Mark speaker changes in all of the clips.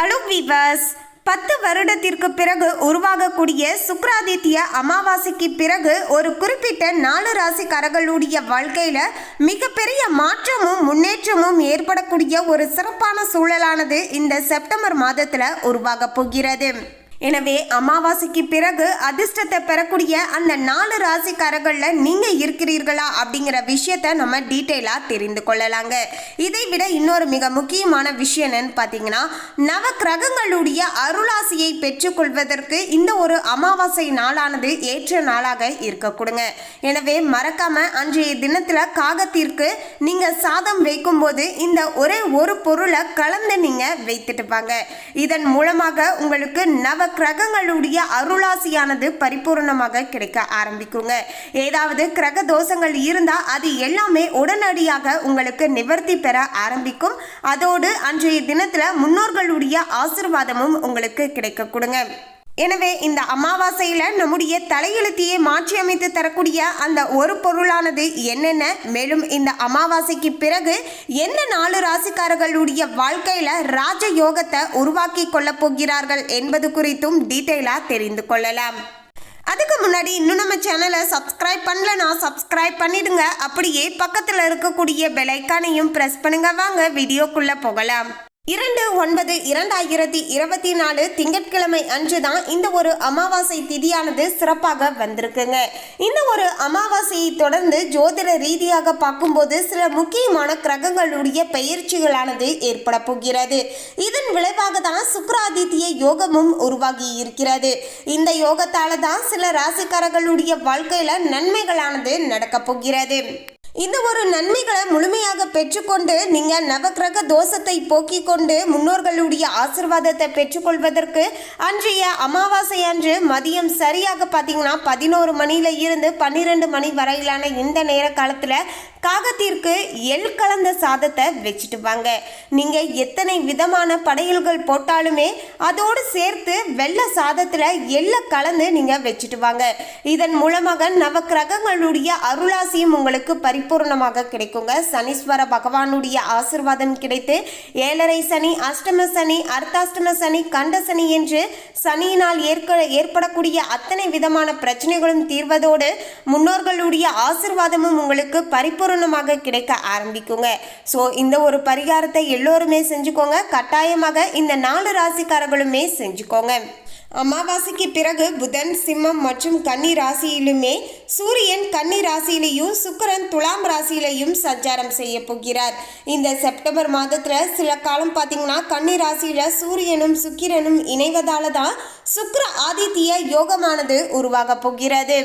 Speaker 1: Hello viewers பத்து வருடத்திற்கு பிறகு உருவாகக்கூடிய சுக்ராதித்ய அமாவாசைக்கு பிறகு ஒரு குறிப்பிட்ட நாலு ராசிக்காரர்களுடைய வாழ்க்கையில மிகப்பெரிய மாற்றமும் முன்னேற்றமும் ஏற்படக்கூடிய ஒரு சிறப்பான சூழலானது இந்த செப்டம்பர் மாதத்துல உருவாக போகிறது. எனவே அமாவாசைக்கு பிறகு அதிர்ஷ்டத்தை பெறக்கூடிய அந்த நாலு ராசிக்காரர்களில் நீங்கள் இருக்கிறீர்களா அப்படிங்கிற விஷயத்த நம்ம டீட்டெயிலாக தெரிந்து கொள்ளலாங்க. இதை விட இன்னொரு மிக முக்கியமான விஷயம் என்னன்னு பார்த்தீங்கன்னா நவ கிரகங்களுடைய அருளாசியை பெற்றுக்கொள்வதற்கு இந்த ஒரு அமாவாசை நாளானது ஏற்ற நாளாக இருக்க கொடுங்க. எனவே மறக்காம அன்றைய தினத்தில் காகத்திற்கு நீங்கள் சாதம் வைக்கும்போது இந்த ஒரே ஒரு பொருளை கலந்து நீங்கள் வைத்துட்டுப்பாங்க இதன் மூலமாக உங்களுக்கு நவ கிரகங்களுடைய அருளாசியானது பரிபூர்ணமாக கிடைக்க ஆரம்பிக்குங்க. ஏதாவது கிரக தோஷங்கள் இருந்தால் அது எல்லாமே உடனடியாக உங்களுக்கு நிவர்த்தி பெற ஆரம்பிக்கும். அதோடு அன்றைய தினத்தில் முன்னோர்களுடைய ஆசிர்வாதமும் உங்களுக்கு கிடைக்க கொடுங்க. எனவே இந்த அமாவாசையில் நம்முடைய தலையெழுத்தையே மாற்றி அமைத்து தரக்கூடிய அந்த ஒரு பொருளானது என்னென்ன? மேலும் இந்த அமாவாசைக்கு பிறகு என்ன நாலு ராசிக்காரர்களுடைய வாழ்க்கையில் ராஜ யோகத்தை உருவாக்கி கொள்ளப் போகிறார்கள் என்பது குறித்தும் டீட்டெயிலாக தெரிந்து கொள்ளலாம். அதுக்கு முன்னாடி இன்னும் நம்ம சேனலை சப்ஸ்கிரைப் பண்ணலனா சப்ஸ்கிரைப் பண்ணிடுங்க. அப்படியே பக்கத்தில் இருக்கக்கூடிய பெலைக்கானையும் ப்ரெஸ் பண்ணுங்க. வாங்க வீடியோக்குள்ளே போகலாம். இரண்டு ஒன்பது இரண்டாயிரத்தி இருபத்தி நாலு திங்கட்கிழமை அன்று தான் இந்த ஒரு அமாவாசை திதியானது சிறப்பாக வந்திருக்குங்க. இந்த ஒரு அமாவாசையை தொடர்ந்து ஜோதிட ரீதியாக பார்க்கும்போது சில முக்கியமான கிரகங்களுடைய பயிற்சிகளானது ஏற்பட போகிறது. இதன் விளைவாக தான் சுக்கராதித்ய யோகமும் உருவாகி இருக்கிறது. இந்த யோகத்தால தான் சில ராசிக்காரர்களுடைய வாழ்க்கையில நன்மைகளானது நடக்கப் போகிறது. இந்த ஒரு நன்மைகளை முழுமையாக பெற்றுக்கொண்டு நீங்க நவக்கிரக தோஷத்தை போக்கிக் கொண்டு முன்னோர்களுடைய ஆசிர்வாதத்தை பெற்றுக்கொள்வதற்கு அன்றைய அமாவாசை அன்று மதியம் சரியாக பார்த்தீங்கன்னா பதினோரு மணியில இருந்து பன்னிரெண்டு மணி வரையிலான இந்த நேர காலத்துல காகத்திற்கு எள் கலந்த சாதத்தை வச்சுட்டு வாங்க. நீங்க எத்தனை விதமான படையல்கள் போட்டாலுமே அதோடு சேர்த்து வெள்ளை சாதத்துல எள்ளை கலந்து நீங்க வச்சுட்டு வாங்க. இதன் மூலமாக நவக்கிரகங்களுடைய அருளாசியும் உங்களுக்கு பரி பரிபூர்ணமாக கிடைக்குங்க. சனீஸ்வர பகவானுடைய ஆசிர்வாதம் கிடைத்து ஏழரை சனி அஷ்டம சனி அர்த்தாஷ்டம சனி கண்ட சனி என்று சனியினால் ஏற்க ஏற்படக்கூடிய அத்தனை விதமான பிரச்சனைகளும் தீர்வதோடு முன்னோர்களுடைய ஆசிர்வாதமும் உங்களுக்கு பரிபூர்ணமாக கிடைக்க ஆரம்பிக்குங்க. ஸோ இந்த ஒரு பரிகாரத்தை எல்லோருமே செஞ்சுக்கோங்க. கட்டாயமாக இந்த நாலு ராசிக்காரர்களுமே செஞ்சுக்கோங்க. அமாவாசைக்கு பிறகு புதன் சிம்மம் மற்றும் கன்னி ராசியிலுமே சூரியன் கன்னி ராசியிலையும் சுக்கிரன் துலாம் ராசியிலையும் சஞ்சாரம் செய்ய போகிறார். இந்த செப்டம்பர் மாதத்தில் சில காலம் பார்த்தீங்கன்னா கன்னி ராசியில் சூரியனும் சுக்கிரனும் இணைவதால தான் சுக்கர ஆதித்ய யோகமானது உருவாக போகிறது.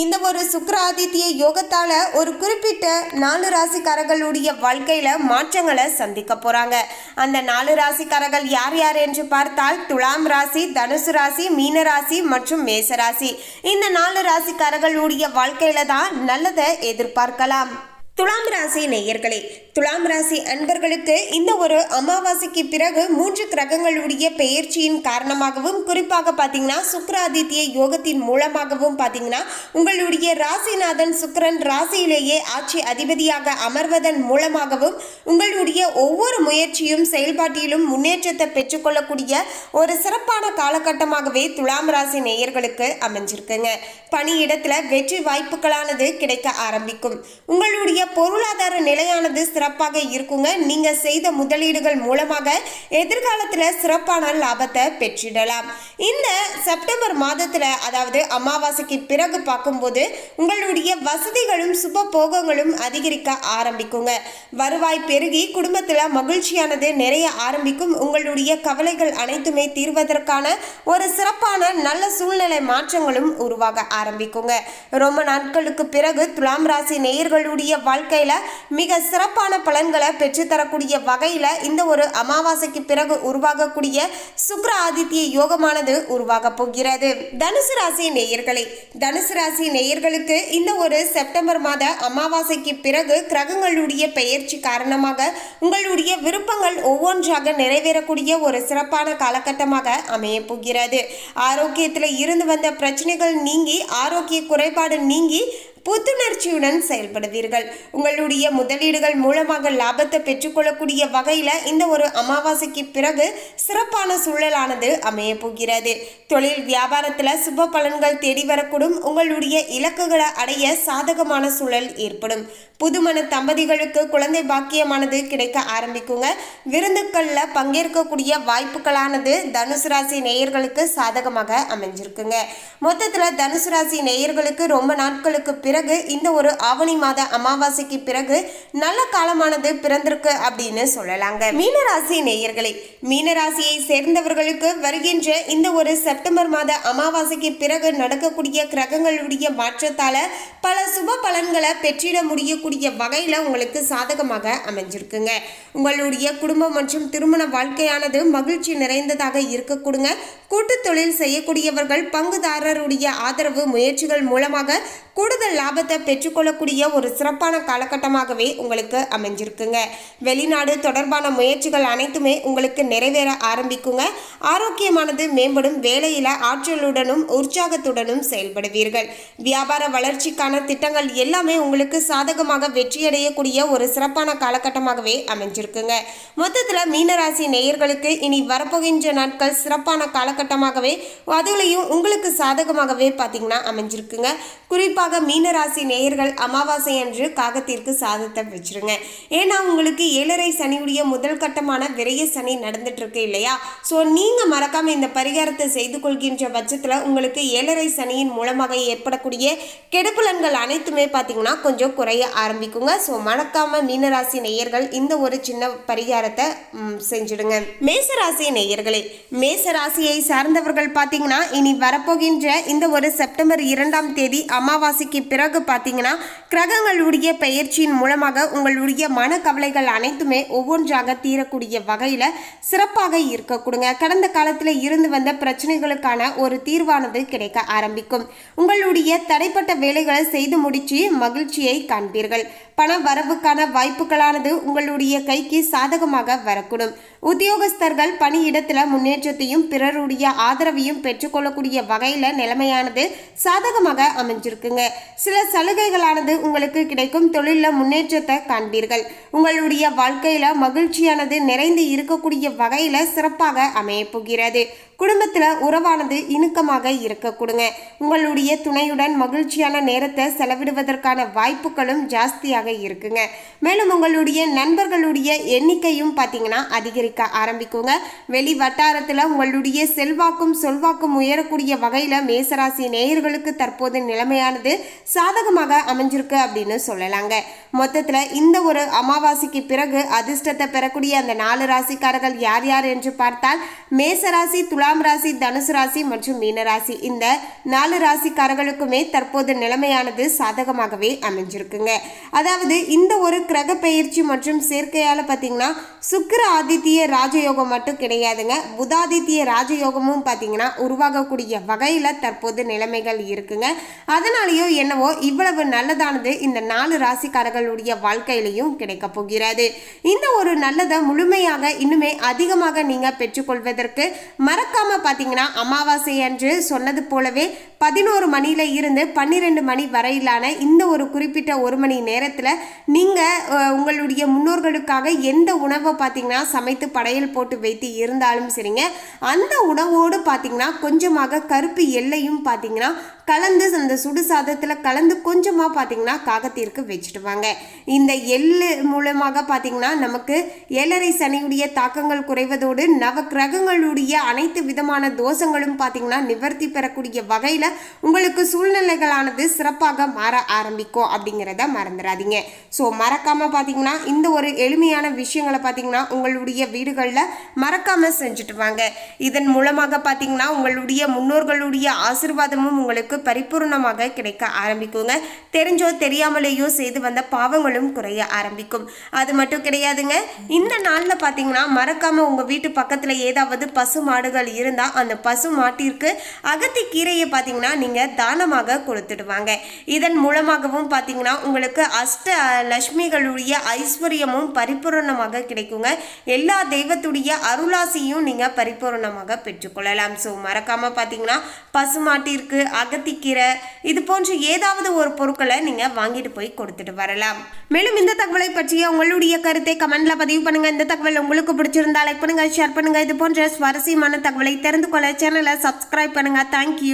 Speaker 1: இந்த ஒரு சுக்கராதித்ய யோகத்தால ஒரு குறிப்பிட்ட நாலு ராசிக்காரர்களுடைய வாழ்க்கையில மாற்றங்களை சந்திக்க போறாங்க. அந்த நாலு ராசிக்காரர்கள் யார் யார் என்று பார்த்தால் துலாம் ராசி தனுசு ராசி மீன ராசி மற்றும் மேச ராசி. இந்த நாலு ராசிக்காரர்களுடைய வாழ்க்கையில தான் நல்லதை எதிர்பார்க்கலாம். துலாம் ராசி நேயர்களே துலாம் ராசி அன்பர்களுக்கு இந்த ஒரு அமாவாசைக்கு பிறகு மூன்று கிரகங்களுடைய பெயர்ச்சியின் காரணமாகவும் குறிப்பாக பார்த்தீங்கன்னா சுக்கராதித்ய யோகத்தின் மூலமாகவும் பார்த்தீங்கன்னா உங்களுடைய ராசிநாதன் சுக்கரன் ராசியிலேயே ஆட்சி அதிபதியாக அமர்வதன் மூலமாகவும் உங்களுடைய ஒவ்வொரு முயற்சியும் செயல்பாட்டிலும் முன்னேற்றத்தை பெற்றுக்கொள்ளக்கூடிய ஒரு சிறப்பான காலகட்டமாகவே துலாம் ராசி நேயர்களுக்கு அமைஞ்சிருக்குங்க. பணியிடத்தில் வெற்றி வாய்ப்புகளானது கிடைக்க ஆரம்பிக்கும். உங்களுடைய பொருளாதார நிலையானது சிறப்பாக இருக்குங்க. நீங்க செய்த முதலீடுகள் மூலமாக எதிர்காலத்துல சிறப்பான லாபத்தை பெற்றிடலாம். இந்த செப்டம்பர் மாதத்துல அதாவது அமாவாசைக்கு பிறகு பார்க்கும்போது உங்களுடைய வசதிகளும் சுப போகங்களும் அதிகரிக்க ஆரம்பிக்குங்க. வருவாய் பெருகி குடும்பத்துல மகிழ்ச்சியானது நிறைய ஆரம்பிக்கும். உங்களுடைய கவலைகள் அனைத்துமே தீர்வதற்கான ஒரு சிறப்பான நல்ல சூழ்நிலை மாற்றங்களும் உருவாக ஆரம்பிக்குங்க. ரொம்ப நாட்களுக்கு பிறகு துலாம் ராசி நேயர்களுடைய வாழ்க்கையில் மிக சிறப்பான பலன்களை பெற்றுத்தரக்கூடிய வகையில் இந்த ஒரு அமாவாசைக்கு பிறகு உருவாகக்கூடிய சுக்ர ஆதித்ய யோகமானது உருவாக போகிறது. தனுசு ராசி நேயர்களே தனுசு ராசி நேயர்களுக்கு இந்த ஒரு செப்டம்பர் மாத அமாவாசைக்கு பிறகு கிரகங்களுடைய பெயர்ச்சி காரணமாக உங்களுடைய விருப்பங்கள் ஒவ்வொன்றாக நிறைவேறக்கூடிய ஒரு சிறப்பான காலகட்டமாக அமைய போகிறது. ஆரோக்கியத்தில் இருந்து வந்த பிரச்சனைகள் நீங்கி ஆரோக்கிய குறைபாடு நீங்கி புத்துணர்ச்சியுடன் செயல்படுவீர்கள். உங்களுடைய முதலீடுகள் மூலமாக லாபத்தை பெற்றுக்கொள்ளக்கூடிய வகையில் இந்த ஒரு அமாவாசைக்கு பிறகு சிறப்பான சூழலானது அமைய போகிறது. தொழில் வியாபாரத்தில் சுப பலன்கள் தேடி வரக்கூடும். உங்களுடைய இலக்குகளை அடைய சாதகமான சூழல் ஏற்படும். புதுமண தம்பதிகளுக்கு குழந்தை பாக்கியமானது கிடைக்க ஆரம்பிக்குங்க. விருந்துக்களில் பங்கேற்கக்கூடிய வாய்ப்புகளானது தனுசு ராசி நேயர்களுக்கு சாதகமாக அமைஞ்சிருக்குங்க. மொத்தத்தில் தனுசு ராசி நேயர்களுக்கு ரொம்ப நாட்களுக்கு பிறகு இந்த ஒரு ஆவணி மாத அமாவாசைக்கு பிறகு நல்ல காலமானது பிறந்திருக்கு அப்படின்னு சொல்லலாங்க. மீனராசி நேயர்களே மீனராசியை சேர்ந்தவர்களுக்கு வருகின்ற இந்த ஒரு செப்டம்பர் மாத அமாவாசைக்கு பிறகு நடக்கக்கூடிய கிரகங்களுடைய மாற்றத்தால பல சுப பலன்களை பெற்றிட முடியக்கூடிய வகையில் உங்களுக்கு சாதகமாக அமைஞ்சிருக்குங்க. உங்களுடைய குடும்பம் மற்றும் திருமண வாழ்க்கையானது மகிழ்ச்சி நிறைந்ததாக இருக்கக்கூடுங்க. கூட்டு தொழில் செய்யக்கூடியவர்கள் பங்குதாரருடைய ஆதரவு முயற்சிகள் மூலமாக கூடுதல் லாபத்தை பெற்றுக்கொள்ளக்கூடிய ஒரு சிறப்பான காலகட்டமாகவே உங்களுக்கு அமைஞ்சிருக்குங்க. வெளிநாடு தொடர்பான முயற்சிகள் அனைத்துமே உங்களுக்கு நிறைவேற ஆரம்பிக்குங்க. ஆரோக்கியமானது மேம்படும் வேலையில ஆற்றலுடனும் உற்சாகத்துடனும் செயல்படுவீர்கள். வியாபார வளர்ச்சிக்கான திட்டங்கள் எல்லாமே உங்களுக்கு சாதகமாக வெற்றியடையக்கூடிய ஒரு சிறப்பான காலகட்டமாகவே அமைஞ்சிருக்குங்க. மொத்தத்தில் மீனராசி நேயர்களுக்கு இனி வரப்போகின்ற நாட்கள் சிறப்பான காலகட்டமாகவே அதுலேயும் உங்களுக்கு சாதகமாகவே பார்த்தீங்கன்னா அமைஞ்சிருக்குங்க. குறிப்பாக மீன மீனராசி நேயர்கள் அமாவாசை அன்று காகத்திற்கு சாதத்தை வச்சிருங்க. ஏன்னா உங்களுக்கு ஏழரை சனியுடைய முதல் கட்டமான விரைய சனி நடந்துட்டு இருக்கு இல்லையா? ஸோ நீங்கள் மறக்காம இந்த பரிகாரத்தை செய்து கொள்கின்ற பட்சத்தில் உங்களுக்கு ஏழரை சனியின் மூலமாக ஏற்படக்கூடிய கெடுப்புலன்கள் அனைத்துமே பார்த்தீங்கன்னா கொஞ்சம் குறைய ஆரம்பிக்குங்க. ஸோ மறக்காம மீனராசி நேயர்கள் இந்த ஒரு சின்ன பரிகாரத்தை செஞ்சுடுங்க செஞ்சிடுங்க. மேசராசி நேயர்களே மேசராசியை சார்ந்தவர்கள் பார்த்தீங்கன்னா இனி வரப்போகின்ற இந்த ஒரு செப்டம்பர் இரண்டாம் தேதி அமாவாசைக்கு பிறகு பார்த்தீங்கன்னா கிரகங்களுடைய பெயர்ச்சியின் மூலமாக உங்களுடைய மனக்கவலைகள் அனைத்துமே ஒவ்வொன்றாக தீரக்கூடிய வகையில் சிறப்பாக இருக்க கொடுங்க. கடந்த காலத்தில் இருந்து வந்த பிரச்சனைகளுக்கான ஒரு தீர்வானது கிடைக்க ஆரம்பிக்கும். உங்களுடைய தடைப்பட்ட வேலைகளை செய்து முடிச்சு மகிழ்ச்சியை காண்பீர்கள். பண வரவுக்கான வாய்ப்புகளானது உங்களுடைய கைக்கு சாதகமாக வரக்கூடும். உத்தியோகஸ்தர்கள் பணியிடத்தில் முன்னேற்றத்தையும் பிறருடைய ஆதரவையும் பெற்றுக்கொள்ளக்கூடிய வகையில் நிலைமையானது சாதகமாக அமைஞ்சிருக்குங்க. சில சலுகைகளானது உங்களுக்கு கிடைக்கும். தொழிலில் முன்னேற்றத்தை காண்பீர்கள். உங்களுடைய வாழ்க்கையில் மகிழ்ச்சியானது நிறைந்து இருக்கக்கூடிய வகையில் சிறப்பாக அமையப் போகிறது. குடும்பத்தில் உறவானது இணுக்கமாக இருக்க கொடுங்க. உங்களுடைய துணையுடன் மகிழ்ச்சியான நேரத்தை செலவிடுவதற்கான வாய்ப்புகளும் ஜாஸ்தியாக இருக்குங்க. மேலும் உங்களுடைய நண்பர்களுடைய எண்ணிக்கையும் பார்த்தீங்கன்னா அதிகரிக்க ஆரம்பிக்குங்க. வெளி வட்டாரத்தில் உங்களுடைய செல்வாக்கும் சொல்வாக்கும் உயரக்கூடிய வகையில் மேசராசி நேயர்களுக்கு தற்போது நிலைமையானது சாதகமாக அமைஞ்சிருக்கு அப்படின்னு சொல்லலாங்க. மொத்தத்தில் இந்த ஒரு அமாவாசைக்கு பிறகு அதிர்ஷ்டத்தை பெறக்கூடிய அந்த நாலு ராசிக்காரர்கள் யார் யார் என்று பார்த்தால் மேசராசி துலாம் ராசி தனுசு ராசி மற்றும் மீனராசி இந்த நாலு ராசிக்காரர்களுக்குமே தற்போது நிலைமையானது சாதகமாகவே அமைஞ்சிருக்குங்க. அதாவது இந்த ஒரு கிரக பயிற்சி மற்றும் சேர்க்கையால் பார்த்தீங்கன்னா சுக்கர ஆதித்ய ராஜயோகம் மட்டும் கிடையாதுங்க. புதாதித்ய ராஜயோகமும் பார்த்தீங்கன்னா உருவாகக்கூடிய வகையில் தற்போது நிலைமைகள் இருக்குங்க. அதனாலேயோ என்னவோ இவ்வளவு நல்லதானது இந்த நாலு ராசிக்காரர்களுடைய வாழ்க்கையிலையும் கிடைக்க போகிறது. இந்த ஒரு நல்லதை முழுமையாக இன்னுமே அதிகமாக நீங்கள் பெற்றுக்கொள்வதற்கு மறக்காம பார்த்தீங்கன்னா அமாவாசை அன்று சொன்னது போலவே பதினோரு மணியில இருந்து பன்னிரெண்டு மணி வரையிலான இந்த ஒரு குறிப்பிட்ட ஒரு மணி நேரத்தில் நீங்கள் உங்களுடைய முன்னோர்களுக்காக எந்த உணவை பார்த்தீங்கன்னா சமைத்து படையல் போட்டு வைத்து இருந்தாலும் சரிங்க அந்த உணவோடு பார்த்தீங்கன்னா கொஞ்சமாக கருப்பு எல்லையும் பார்த்தீங்கன்னா கலந்து அந்த சுடு சாதத்தில் கலந்து கொஞ்சமாக பார்த்தீங்கன்னா காகத்திற்கு வச்சுட்டு வாங்க. இந்த எள்ளு மூலமாக பார்த்தீங்கன்னா நமக்கு ஏழரை சனியுடைய தாக்கங்கள் குறைவதோடு நவ கிரகங்களுடைய அனைத்து அனைத்து விதமான தோஷங்களும் பார்த்தீங்கன்னா நிவர்த்தி பெறக்கூடிய வகையில் உங்களுக்கு சூழ்நிலைகளானது சிறப்பாக மாற ஆரம்பிக்கும் அப்படிங்கிறத மறந்துடாதீங்க. ஸோ மறக்காமல் பார்த்தீங்கன்னா இந்த ஒரு எளிமையான விஷயங்களை பார்த்தீங்கன்னா உங்களுடைய வீடுகளில் மறக்காமல் செஞ்சுட்டு வாங்க. இதன் மூலமாக பார்த்தீங்கன்னா உங்களுடைய முன்னோர்களுடைய ஆசிர்வாதமும் உங்களுக்கு பரிபூர்ணமாக கிடைக்க ஆரம்பிக்குங்க. தெரிஞ்சோ தெரியாமலேயோ செய்து வந்த பாவங்களும் குறைய ஆரம்பிக்கும். அது மட்டும் கிடையாதுங்க. இந்த நாளில் பார்த்தீங்கன்னா மறக்காமல் உங்கள் வீட்டு பக்கத்தில் ஏதாவது பசு மாடுகள் இருந்தால் அந்த பசு மாட்டிற்கு அகத்தி கீரையை பார்த்தீங்கன்னா நீங்கள் தானமாக கொடுத்துடுவாங்க. இதன் மூலமாகவும் பார்த்தீங்கன்னா உங்களுக்கு அஷ்ட லட்சுமிகளுடைய ஐஸ்வர்யமும் பரிபூரணமாக கிடைக்குங்க. எல்லா தெய்வத்துடைய அருளாசியும் நீங்க பரிபூர்ணமாக பெற்றுக்கொள்ளலாம். ஸோ மறக்காம பார்த்தீங்கன்னா பசுமாட்டிற்கு அகத்திக்கீரை இது போன்ற ஏதாவது ஒரு பொருட்களை நீங்க வாங்கிட்டு போய் கொடுத்துட்டு வரலாம். மேலும் இந்த தகவலை பற்றிய உங்களுடைய கருத்தை கமெண்ட்ல பதிவு பண்ணுங்க. இந்த தகவல் உங்களுக்கு பிடிச்சிருந்தா லைக் பண்ணுங்க ஷேர் பண்ணுங்க. இது போன்ற சுவாரஸ்யமான தகவல் தெரிந்து கொள்ள சேனலை சப்ஸ்கிரைப் பண்ணுங்க. தேங்க்யூ